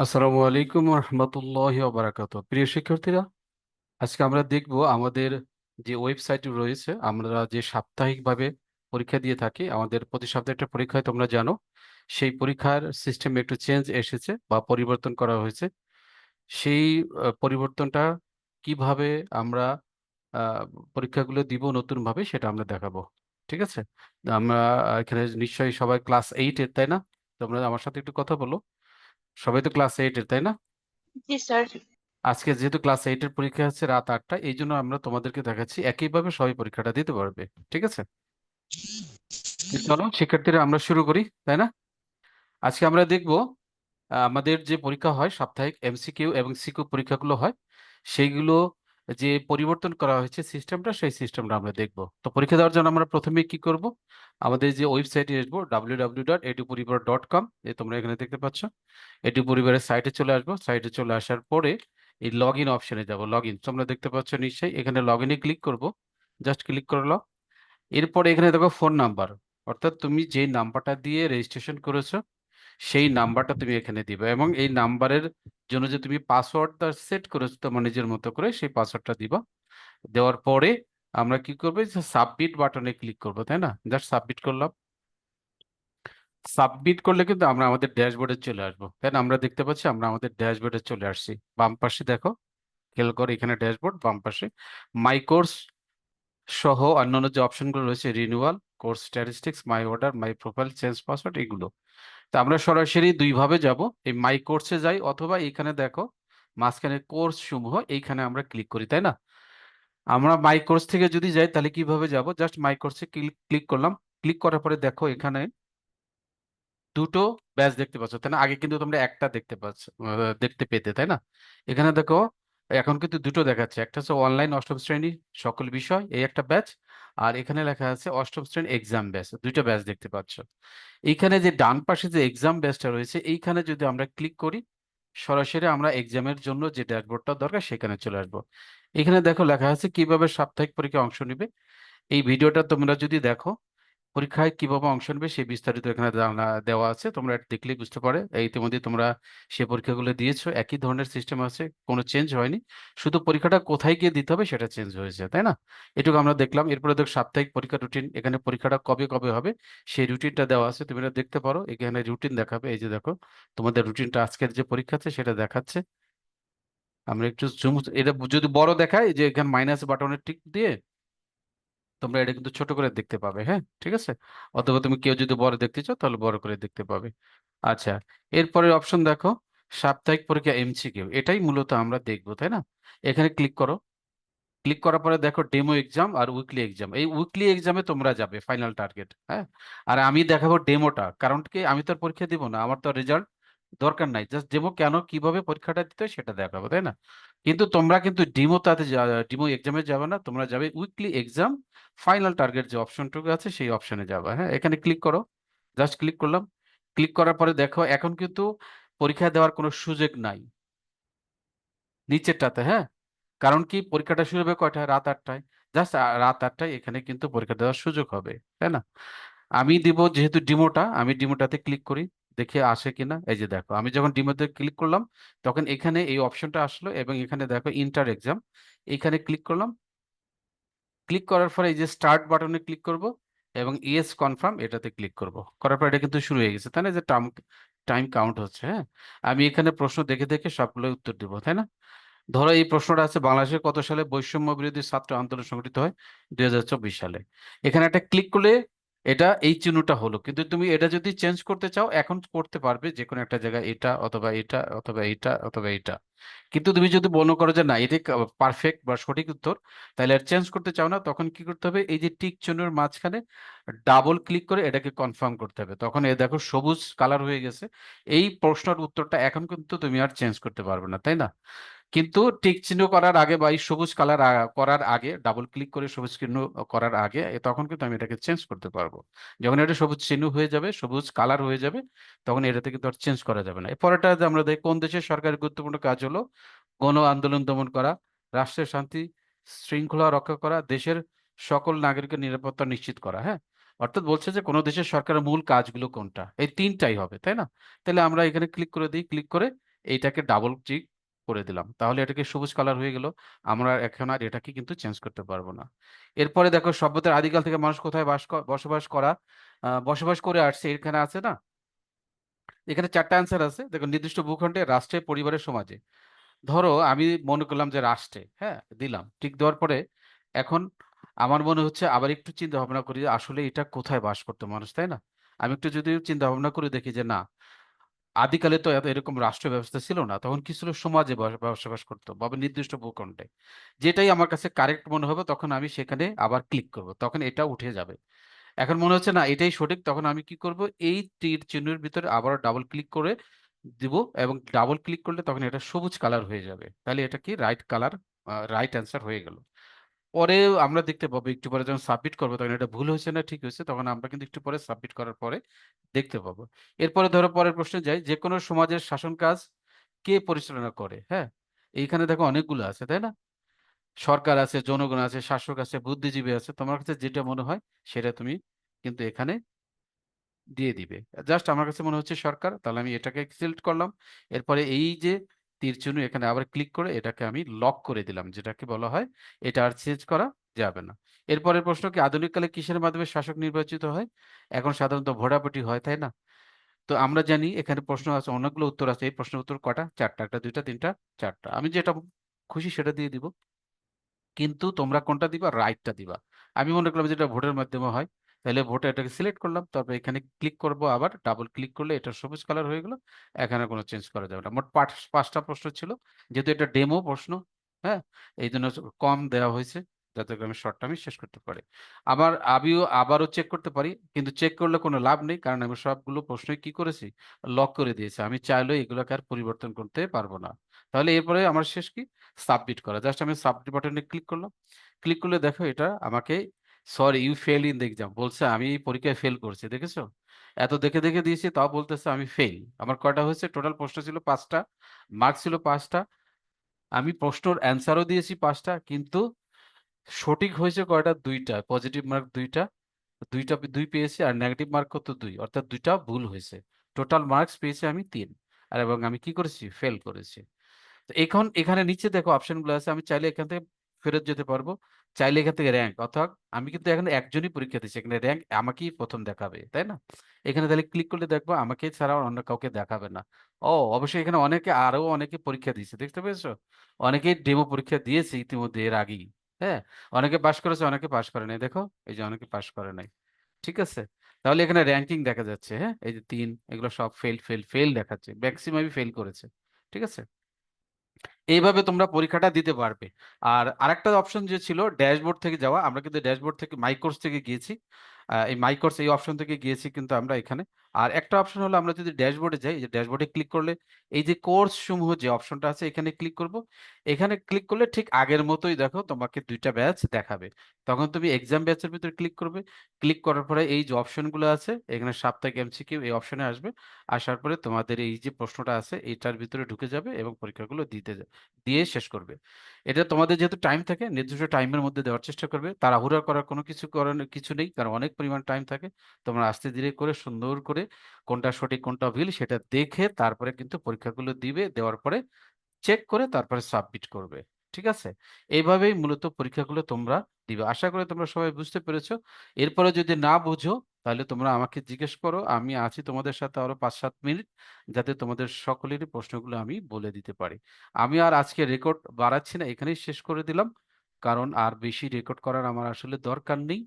আসসালামু আলাইকুম রহমতুল্লাহ বারাকাত প্রিয় শিক্ষার্থীরা, আজকে আমরা দেখব আমাদের যে ওয়েবসাইট রয়েছে, আমরা যে সাপ্তাহিকভাবে পরীক্ষা দিয়ে থাকি, আমাদের প্রতি সপ্তাহে একটা পরীক্ষায় তোমরা জানো, সেই পরীক্ষার সিস্টেমে একটু চেঞ্জ এসেছে বা পরিবর্তন করা হয়েছে। সেই পরিবর্তনটা কীভাবে আমরা পরীক্ষাগুলো দিব নতুনভাবে সেটা আমরা দেখাবো। ঠিক আছে? আমরা এখানে নিশ্চয়ই সবাই ক্লাস এইটের তাই না? তোমরা আমার সাথে একটু কথা বলো। সবাই তো ক্লাস এইটের তাই না? জি স্যার আজকে যেহেতু ক্লাস এইটের পরীক্ষা হচ্ছে রাত আটটা এই জন্য আমরা তোমাদেরকে দেখাচ্ছি একইভাবে সবাই পরীক্ষাটা দিতে পারবে ঠিক আছে? চলো শিক্ষার্থীরা আমরা শুরু করি তাই না? আজকে আমরা দেখব আমাদের যে পরীক্ষা হয় সাপ্তাহিক এমসিকিউ এবং সিকিউ পরীক্ষাগুলো হয় সেইগুলো যে পরিবর্তন করা হয়েছে সিস্টেমটা, সেই সিস্টেমটা আমরা দেখব। তো পরীক্ষা দেওয়ার জন্য আমরা প্রথমে কি করব? আমাদের যে ওয়েবসাইটে আসব W W dot Eduparibar dot com এই তোমরা এখানে দেখতে পাচ্ছ। এডু পরিবারের সাইটে চলে আসব। সাইটে চলে আসার পরে এই লগ ইন অপশনে যাব লগ ইন তোমরা দেখতে পাচ্ছ নিশ্চয়ই এখানে লগ ইনে ক্লিক করব জাস্ট ক্লিক করলাম এরপরে এখানে দেখো ফোন নাম্বার অর্থাৎ তুমি যে নাম্বারটা দিয়ে রেজিস্ট্রেশন করেছ সেই নাম্বারটা তুমি এখানে দিবে এবং এই নাম্বারের জন্য যে তুমি পাসওয়ার্ডটা সেট করেছ তোমার নিজের মতো করে, সেই পাসওয়ার্ডটা দিবা। দেওয়ার পরে আমরা কি করব? সাবমিট বাটনে ক্লিক করব, তাই না? জাস্ট সাবমিট করলাম। সাবমিট করলে কিন্তু আমরা আমাদের ড্যাশবোর্ডে চলে আসব। তাই না? আমরা দেখতে পাচ্ছি আমরা আমাদের ড্যাশবোর্ডে চলে আসছি। বাম পাশে দেখো, খেয়াল করো এখানে ড্যাশবোর্ড বাম পাশে। মাই কোর্স সহ অন্যান্য যে অপশনগুলো রয়েছে renewal course statistics my order my profile change password এগুলো। তো আমরা সরাসরি দুইভাবে যাব। এই মাই কোর্সে যাই, অথবা এইখানে দেখো, মাঝখানে কোর্স সমূহ, এইখানে আমরা ক্লিক করি, তাই না? আমরা মাই কোর্স থেকে যদি যাই, তাহলে কীভাবে যাব? জাস্ট মাই কোর্সে ক্লিক করলাম। ক্লিক করার পরে দেখো, এখানে দুটো ব্যাচ দেখতে পাচ্ছ, তাই না? আগে কিন্তু তোমরা একটা দেখতে পাচ্ছ দেখতে পেতে, তাই না? এখানে দেখো এখন কিন্তু দুটো দেখাচ্ছে। একটা হচ্ছে অনলাইন অষ্টম শ্রেণি সকল বিষয়, এই একটা ব্যাচ আর এখানে লেখা আছে অষ্টম শ্রেণি এক্সাম ব্যাচ দুইটা ব্যাচ দেখতে পাচ্ছ। এইখানে যে ডান পাশে যে এক্সাম ব্যাচটা রয়েছে, এইখানে যদি আমরা ক্লিক করি, সরাসরি আমরা এক্সামের জন্য যে ড্যাশবোর্ডটা দরকার সেখানে চলে আসব। এখানে দেখো লেখা আছে কীভাবে সাপ্তাহিক পরীক্ষায় অংশ নিবে। এই ভিডিওটা তোমরা যদি দেখো পরীক্ষায় কীভাবে অংশ নেবে সেই বিস্তারিত এখানে দেওয়া আছে। তোমরা এটা দেখলেই বুঝতে পারে ইতিমধ্যে তোমরা সে পরীক্ষাগুলো দিয়েছ। একই ধরনের সিস্টেম আছে, কোনো চেঞ্জ হয়নি। শুধু পরীক্ষাটা কোথায় গিয়ে দিতে হবে সেটা চেঞ্জ হয়েছে, তাই না? এটুকু আমরা দেখলাম। এরপরে দেখ সাপ্তাহিক পরীক্ষা রুটিন এখানে পরীক্ষাটা কবে কবে হবে? সেই রুটিনটা দেওয়া আছে। তুমি এটা দেখতে পারো। এখানে রুটিন দেখাবে। এই যে দেখো, তোমাদের রুটিনটা আজকের যে পরীক্ষা আছে সেটা দেখাচ্ছে। আমরা একটু জুম এটা যদি বড় দেখায় যে এখানে মাইনাস বাটনের টিক দিয়ে তোমরা এটা কিন্তু ছোট করে দেখতে পাবে হ্যাঁ? ঠিক আছে? অথবা তুমি কেউ যদি বড় দেখতে চাও, তাহলে বড় করে দেখতে পাবে। আচ্ছা এরপরের অপশন দেখো, সাপ্তাহিক পরীক্ষা এমসিকিউ এটাই মূলত আমরা দেখব, তাই না? এখানে ক্লিক করো। ক্লিক করার পরে দেখো ডেমো এক্সাম আর উইকলি এক্সাম এই উইকলি এক্সামে তোমরা যাবে ফাইনাল টার্গেট হ্যাঁ? আর আমি দেখাবো ডেমোটা কারণ কি আমি তো পরীক্ষা দিব না, আমার তো রেজাল্ট দরকার নাই জাস্ট ডেমো কেন, কীভাবে পরীক্ষাটা দিতে সেটা দেখাবো, তাই না? কিন্তু তোমরা কিন্তু ডিমো তাতে ডিমো এক্সামে যাবে না, তোমরা যাবে উইকলি এক্সাম ফাইনাল টার্গেট যে অপশনটুকু আছে সেই অপশনে যাবে হ্যাঁ? এখানে ক্লিক করো জাস্ট ক্লিক করলাম। ক্লিক করার পরে দেখো, এখন কিন্তু পরীক্ষা দেওয়ার কোনো সুযোগ নাই। নিচেরটাতে হ্যাঁ? কারণ কি? পরীক্ষাটা শুরু হবে কয়টায়? রাত আটটায়। জাস্ট রাত আটটায় এখানে কিন্তু পরীক্ষা দেওয়ার সুযোগ হবে, তাই না? আমি দিব যেহেতু ডিমোটা আমি ডিমোটাতে ক্লিক করি। দেখে আসে কিনা? এই যে দেখো, আমি যখন ডিমোতে ক্লিক করলাম, তখন এখানে এই অপশনটা আসলো এবং এখানে দেখো ইন্টার এক্সাম এখানে ক্লিক করলাম। ক্লিক করার পরে এই যে স্টার্ট বাটনে ক্লিক করব এবং ইয়েস কনফার্ম এটাতে ক্লিক করব। করার পর এটা কিন্তু শুরু হয়ে গেছে, তাই না? যে টাইম টাইম কাউন্ট হচ্ছে হ্যাঁ? আমি এখানে প্রশ্ন দেখে দেখে সবগুলো উত্তর দিব, তাই না? ধরো এই প্রশ্নটা আছে বাংলাদেশে কত সালে বৈষম্য বিরোধী ছাত্র আন্দোলন সংগঠিত হয়? দুই হাজার চব্বিশ সালে। এখানে একটা ক্লিক করলে এটা এই চিহ্নটা হলো। কিন্তু তুমি এটা যদি চেঞ্জ করতে চাও, এখন করতে পারবে যে কোনো একটা জায়গায় এটা অথবা এটা অথবা এটা অথবা এটা। কিন্তু তুমি যদি মনে করো যে না এটাই পারফেক্ট বা সঠিক উত্তর, তাহলে আর চেঞ্জ করতে চাও না, তখন কি করতে হবে? এই যে টিক চিহ্নের মাঝখানে ডাবল ক্লিক করে এটাকে কনফার্ম করতে হবে। তখন এ দেখো সবুজ কালার হয়ে গেছে। এই প্রশ্নের উত্তরটা এখন কিন্তু তুমি আর চেঞ্জ করতে পারবে না, তাই না? কিন্তু টিক চিহ্ন করার আগে বা এই সবুজ কালার করার আগে ডাবল ক্লিক করে সবুজ চিহ্ন করার আগে তখন কিন্তু আমি এটাকে চেঞ্জ করতে পারব। যখন এটা সবুজ চিহ্ন হয়ে যাবে, সবুজ কালার হয়ে যাবে, তখন এটাতে কিন্তু আর চেঞ্জ করা যাবে না। এরপরেটা আমরা দেখি, কোন দেশের সরকারের গুরুত্বপূর্ণ কাজ হলো গণ আন্দোলন দমন করা রাষ্ট্রের শান্তি শৃঙ্খলা রক্ষা করা, দেশের সকল নাগরিকের নিরাপত্তা নিশ্চিত করা হ্যাঁ? অর্থাৎ বলছে যে কোনো দেশের সরকারের মূল কাজগুলো কোনটা? এই তিনটাই হবে, তাই না? তাহলে আমরা এখানে ক্লিক করে দিই ক্লিক করে এইটাকে ডাবল ক্লিক করে দিলাম। তাহলে এটাকে সবুজ কালার হয়ে গেল। আমরা এখন আর এটাকে কিন্তু চেঞ্জ করতে পারব না। এরপরে দেখো সভ্যতার আদিকাল থেকে মানুষ কোথায় বাস বসবাস করা? বসবাস করে আসছে এখানে আছে না? এখানে চারটা অ্যান্সার আছে। দেখো নির্দিষ্ট ভূখণ্ডে, রাষ্ট্রে পরিবারের সমাজে। ধরো আমি মনে করলাম যে রাষ্ট্রে হ্যাঁ দিলাম। ঠিক দেওয়ার পরে এখন আমার মনে হচ্ছে আবার একটু চিন্তা ভাবনা করি আসলে এটা কোথায় বাস করতো মানুষ, তাই না? আমি একটু যদি চিন্তা ভাবনা করে দেখি যে না আদিকালে তো এত এরকম রাষ্ট্র ব্যবস্থা ছিল না। তখন কি ছিল? সমাজে বস- বসবাস করতো বা নির্দিষ্ট ভূখণ্ডে। যেটাই আমার কাছে কারেক্ট মনে হবে, তখন আমি সেখানে আবার ক্লিক করব। তখন এটা উঠে যাবে। এখন মনে হচ্ছে, না, এটাই সঠিক। তখন আমি কি করব? এই তীর চিহ্নের ভিতরে আবার ডাবল ক্লিক করে দিব এবং ডাবল ক্লিক করলে তখন এটা সবুজ কালার হয়ে যাবে। তাহলে এটা কি? রাইট কালার রাইট অ্যান্সার হয়ে গেল। পরে আমরা দেখতে পাবো, একটু পরে যখন সাবমিট করব তখন এটা ভুল হয়েছে না ঠিক হয়েছে, তখন আমরা কিন্তু একটু পরে সাবমিট করার পরে দেখতে পাবো। এরপরে ধরো পরের প্রশ্নে যাই, যে কোনো সমাজের শাসন কাজ কে পরিচালনা করে? হ্যাঁ এইখানে দেখো অনেকগুলো আছে, তাই না? সরকার আছে, জনগণ আছে, শাসক আছে, বুদ্ধিজীবী আছে, তোমার কাছে যেটা মনে হয় সেটা তুমি কিন্তু এখানে দিয়ে দিবে। জাস্ট আমার কাছে মনে হচ্ছে সরকার, তাহলে আমি এটাকে সিলেক্ট করলাম। এরপরে এই যে তীর চিহ্ন এখানে আবার ক্লিক করে এটাকে আমি লক করে দিলাম, যেটাকে বলা হয় এটা আর চেঞ্জ করা যাবে না। এরপরের প্রশ্ন কি আধুনিক কালে কিসের মাধ্যমে শাসক নির্বাচিত হয়? এখন সাধারণত ভোটাভুটি হয়, তাই না? তো আমরা জানি এখানে প্রশ্ন আছে, অনেকগুলো উত্তর আছে, এই প্রশ্নের উত্তর কটা? চারটা, একটা, দুইটা, তিনটা, চারটা। আমি যেটা খুশি সেটা দিয়ে দিব। কিন্তু তোমরা কোনটা দিবা? রাইটটা দিবা। আমি মনে করলাম যেটা ভোটের মাধ্যমে হয়। তাহলে ভোটে এটাকে সিলেক্ট করলাম, তারপর এখানে ক্লিক করব আবার ডাবল ক্লিক করলে এটা সবুজ কালার হয়ে গেল, এখানে কোনো চেঞ্জ করা যাবে না। মোট পাঁচ, পাঁচটা প্রশ্ন ছিল, যেহেতু এটা ডেমো প্রশ্ন হ্যাঁ? এই জন্য কম দেওয়া হয়েছে, যাতে করে আমি শর্টটা আমি শেষ করতে পারি। আবার আমিও আবারও চেক করতে পারি, কিন্তু চেক করলে কোনো লাভ নেই, কারণ আমি সবগুলো প্রশ্নই কি করেছি? লক করে দিয়েছি। আমি চাইলেও এগুলোকে আর পরিবর্তন করতে পারব না। তাহলে এরপরে আমার শেষ কি? সাবমিট করা। জাস্ট আমি সাবমিট বাটনে ক্লিক করলাম। ক্লিক করলে দেখো এটা আমাকে sorry you fail in the exam বলছে, আমি পরীক্ষায় ফেল করছি, দেখেছ? এত দেখে দেখে দিয়েছি, তাও বলতেছে, আমি ফেল আমার কয়টা হয়েছে? টোটাল প্রশ্ন ছিল পাঁচটা মার্কস ছিল পাঁচটা, আমি প্রশ্নর অ্যান্সারও দিয়েছি পাঁচটা, কিন্তু সঠিক হয়েছে কয়টা? দুইটা পজিটিভ মার্ক দুইটা দুইটা দুই পেয়েছি আর নেগেটিভ মার্ক কত? দুই, অর্থাৎ দুইটা ভুল হয়েছে। টোটাল মার্কস পেয়েছি আমি তিন, আর এবং আমি কি করেছি? ফেল করেছি। তো এখন, এখানে নিচে দেখো অপশনগুলো আছে, আমি চাইলে এখান থেকে ফেরত যেতে পারব। চাইলে এখান থেকে র্যাঙ্ক অর্থাৎ আমি কিন্তু এখানে একজনই পরীক্ষা দিচ্ছি। এখানে র্যাঙ্ক আমাকেই প্রথম দেখাবে, তাই না? এখানে তাহলে ক্লিক করলে দেখব আমাকে ছাড়া অন্য কাউকে দেখাবে না। ও, অবশ্যই এখানে অনেকে, আরও অনেকে পরীক্ষা দিয়েছে, দেখতে পেয়েছ? অনেকেই ডেমো পরীক্ষা দিয়েছে ইতিমধ্যে এর আগেই হ্যাঁ? অনেকে পাশ করেছে, অনেকে পাশ করে নাই। দেখো, এই যে অনেকে পাশ করে নাই, ঠিক আছে? তাহলে এখানে র্যাঙ্কিং দেখা যাচ্ছে হ্যাঁ? এই যে তিন, এগুলো সব ফেল ফেল ফেল দেখাচ্ছে ম্যাক্সিমামই ফেল করেছে, ঠিক আছে? এইভাবে তোমরা পরীক্ষাটা দিতে পারবে। আর আরেকটা অপশন যে ছিল ড্যাশবোর্ড থেকে যাওয়া, আমরা কিন্তু ড্যাশবোর্ড থেকে মাইক্রোস থেকে গিয়েছি। এই মাই কোর্স এই অপশন থেকে গিয়েছি কিন্তু আমরা এখানে। আর একটা অপশন হলো আমরা যদি ড্যাশবোর্ডে যাই যে ড্যাশবোর্ডে ক্লিক করলে এই যে কোর্স সমূহ যে অপশনটা আছে এখানে ক্লিক করব। এখানে ক্লিক করলে ঠিক আগের মতোই দেখো তোমাকে দুইটা ব্যাচ দেখাবে। তখন তুমি এক্সাম ব্যাচের ভিতরে ক্লিক করবে। ক্লিক করার পরে এই যে অপশনগুলো আছে, এখানে সাপ্তাহিক এমসিকিউ এই অপশনে আসবে। আসার পরে তোমাদের এই যে প্রশ্নটা আছে এটার ভিতরে ঢুকে যাবে এবং পরীক্ষাগুলো দিতে দিয়ে শেষ করবে। এটা তোমাদের যেহেতু টাইম থাকে, নির্দিষ্ট টাইমের মধ্যে দেওয়ার চেষ্টা করবে। তাড়াহুড়া করার কোনো কিছু করার কিছু নেই, কারণ অনেক পরিমাণ টাইম থাকে, তোমরা আস্তে ধীরে করে, সুন্দর করে কোনটা সঠিক, কোনটা ভিল সেটা দেখে তারপরে কিন্তু পরীক্ষাগুলো দিবে, দেওয়ার পরে চেক করে তারপরে সাবমিট করবে, ঠিক আছে? এইভাবেই মূলত পরীক্ষাগুলো তোমরা দিবে। আশা করি তোমরা সবাই বুঝতে পেরেছ। এরপরে যদি না বুঝো, তাহলে তোমরা আমাকে জিজ্ঞেস করো, আমি আছি তোমাদের সাথে আরও পাঁচ সাত মিনিট, যাতে তোমাদের সকলেরই প্রশ্নগুলো আমি বলে দিতে পারি। আমি আর আজকে রেকর্ড বাড়াচ্ছি না, এখানেই শেষ করে দিলাম, কারণ আর বেশি রেকর্ড করার আমার আসলে দরকার নেই।